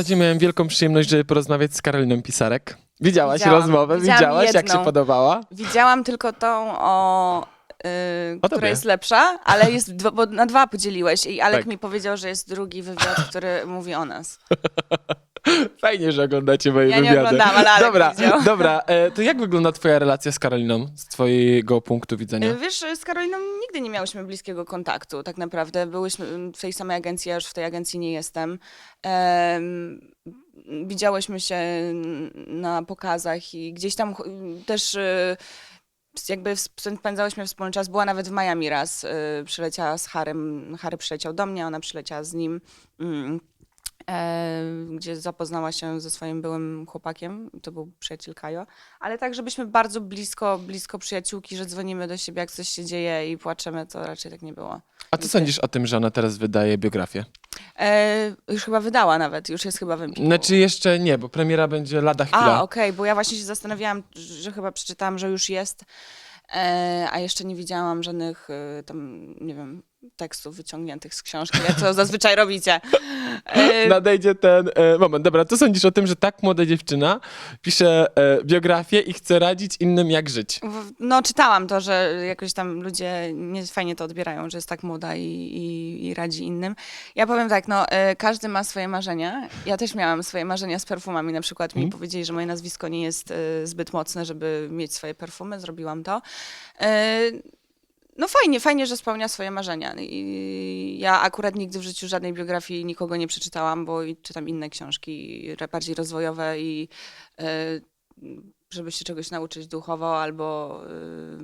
Ostatnio miałem wielką przyjemność, żeby porozmawiać z Karoliną Pisarek. Widziałaś Widziałam. rozmowę? Widziałam Widziałaś, jak się podobała? Widziałam tylko tą o... Yy, O która tobie. jest lepsza, ale jest dwa, bo na dwa podzieliłeś i Alek Tak. mi powiedział, że jest drugi wywiad, który mówi o nas. Fajnie, że oglądacie moje Ja nie wywiady. oglądałam, ale Alek Dobra, widział. dobra. E, to jak wygląda twoja relacja z Karoliną, z twojego punktu widzenia? Yy, Wiesz, z Karoliną nigdy nie miałyśmy bliskiego kontaktu, tak naprawdę. Byłyśmy w tej samej agencji, ja już w tej agencji nie jestem. Em, widziałyśmy się na pokazach i gdzieś tam ch- też y, jakby spędzałyśmy wspólny czas. Była nawet w Miami raz. y, Przyleciała z Harem. Harry przyleciał do mnie, ona przyleciała z nim. Mm. Gdzie zapoznała się ze swoim byłym chłopakiem, to był przyjaciel Kajo, ale tak, żebyśmy bardzo blisko, blisko przyjaciółki, że dzwonimy do siebie, jak coś się dzieje i płaczemy, to raczej tak nie było. A co sądzisz o tym, że ona teraz wydaje biografię? E, już chyba wydała nawet, już jest chyba w Empiku. Znaczy jeszcze nie, bo premiera będzie lada chwila. A, okej, bo ja właśnie się zastanawiałam, że chyba przeczytałam, że już jest, e, a jeszcze nie widziałam żadnych e, tam, nie wiem, tekstów wyciągniętych z książki, jak to zazwyczaj robicie. E, Nadejdzie ten e, moment. Dobra, co sądzisz o tym, że tak młoda dziewczyna pisze e, biografię i chce radzić innym, jak żyć? W- No, czytałam to, że jakoś tam ludzie nie fajnie to odbierają, że jest tak młoda i, i, i radzi innym. Ja powiem tak, no, e, każdy ma swoje marzenia. Ja też miałam swoje marzenia z perfumami. Na przykład mi powiedzieli, że moje nazwisko nie jest e, zbyt mocne, żeby mieć swoje perfumy. Zrobiłam to. E, No fajnie, fajnie, że spełnia swoje marzenia. I ja akurat nigdy w życiu żadnej biografii nikogo nie przeczytałam, bo czytam inne książki, bardziej rozwojowe i e, żeby się czegoś nauczyć duchowo albo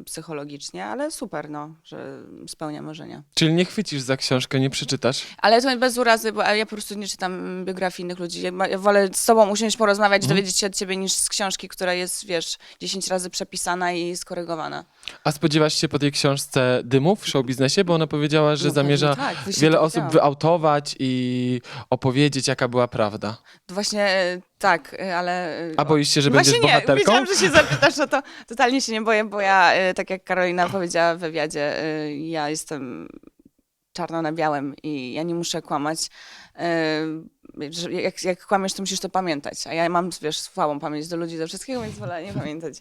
y, psychologicznie, ale super, no, że spełnia marzenia. Czyli nie chwycisz za książkę, nie przeczytasz? Ale to bez urazy, bo ja po prostu nie czytam biografii innych ludzi. Ja, ma- ja wolę z tobą usiąść, porozmawiać, Mhm. dowiedzieć się od ciebie, niż z książki, która jest, wiesz, 10 razy przepisana i skorygowana. A spodziewasz się po tej książce dymów w show biznesie? Bo ona powiedziała, że No zamierza tak, właśnie wiele osób wyautować i opowiedzieć, jaka była prawda. Właśnie e, tak, e, ale... e, A boisz się, że Właśnie będziesz nie, bohaterką? Wiedziałam, że się zapytasz o to. Totalnie się nie boję, bo ja, e, tak jak Karolina powiedziała w wywiadzie, e, ja jestem czarno na białym i ja nie muszę kłamać. Że Jak, jak kłamiesz, to musisz to pamiętać. A ja mam, wiesz, słabą pamięć do ludzi, do wszystkiego, więc wolę nie pamiętać.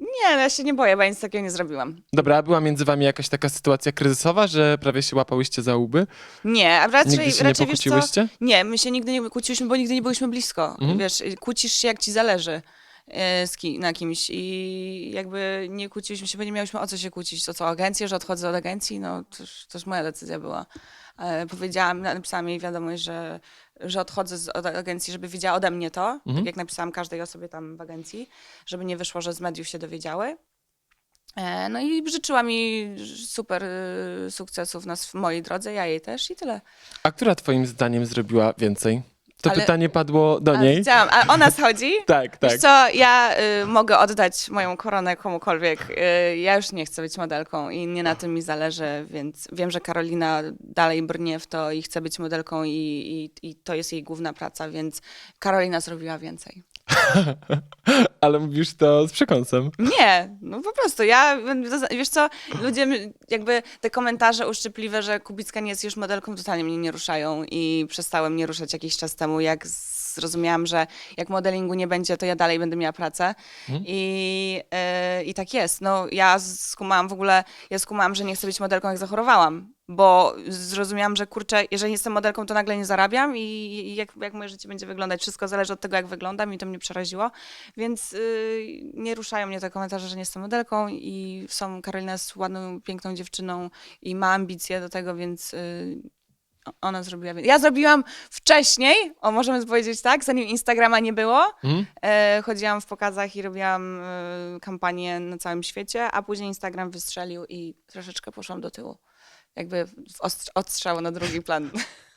Nie, no ja się nie boję, bo ja nic takiego nie zrobiłam. Dobra, a była między wami jakaś taka sytuacja kryzysowa, że prawie się łapałyście za łby? Nie, a raczej, Nigdy się nie raczej wiesz co, pokłóciłyście? Nie, my się nigdy nie kłóciłyśmy, bo nigdy nie byliśmy blisko. Mhm. Wiesz, kłócisz się jak ci zależy ki- na kimś i jakby nie kłóciliśmy się, bo nie miałyśmy o co się kłócić. To co, agencję, że odchodzę od agencji? No to już, to już moja decyzja była. E, Powiedziałam, napisałam jej wiadomość, że, że odchodzę z od agencji, żeby wiedziała ode mnie to, Mhm. tak jak napisałam każdej osobie tam w agencji, żeby nie wyszło, że z mediów się dowiedziały. E, No i życzyła mi super sukcesów na sw- mojej drodze, ja jej też i tyle. A która twoim zdaniem zrobiła więcej? To Ale- pytanie padło do niej. Widziałam, a o nas chodzi? Tak, tak. Wiesz co, ja y, mogę oddać moją koronę komukolwiek. Y, ja już nie chcę być modelką i nie na tym mi zależy, więc wiem, że Karolina dalej brnie w to i chce być modelką i, i, i to jest jej główna praca, więc Karolina zrobiła więcej. Ale mówisz to z przekąsem. Nie, no po prostu ja, wiesz co, ludzie jakby te komentarze uszczypliwe, że Kubicka nie jest już modelką, totalnie mnie nie ruszają i przestały mnie ruszać jakiś czas temu, jak zrozumiałam, że jak modelingu nie będzie, to ja dalej będę miała pracę I, yy, i tak jest. No ja skumałam w ogóle, ja skumałam, że nie chcę być modelką, jak zachorowałam, bo zrozumiałam, że kurczę, jeżeli jestem modelką, to nagle nie zarabiam i, i jak, jak moje życie będzie wyglądać, wszystko zależy od tego, jak wyglądam i to mnie przeraziło. Więc y, nie ruszają mnie te komentarze, że nie jestem modelką i są, Karolina jest ładną, piękną dziewczyną i ma ambicje do tego, więc y, ona zrobiła. Ja zrobiłam wcześniej, o możemy powiedzieć tak, zanim Instagrama nie było. Mhm. E, chodziłam w pokazach i robiłam e, kampanię na całym świecie, a później Instagram wystrzelił i troszeczkę poszłam do tyłu. Jakby w ostrz- odstrzał na drugi plan.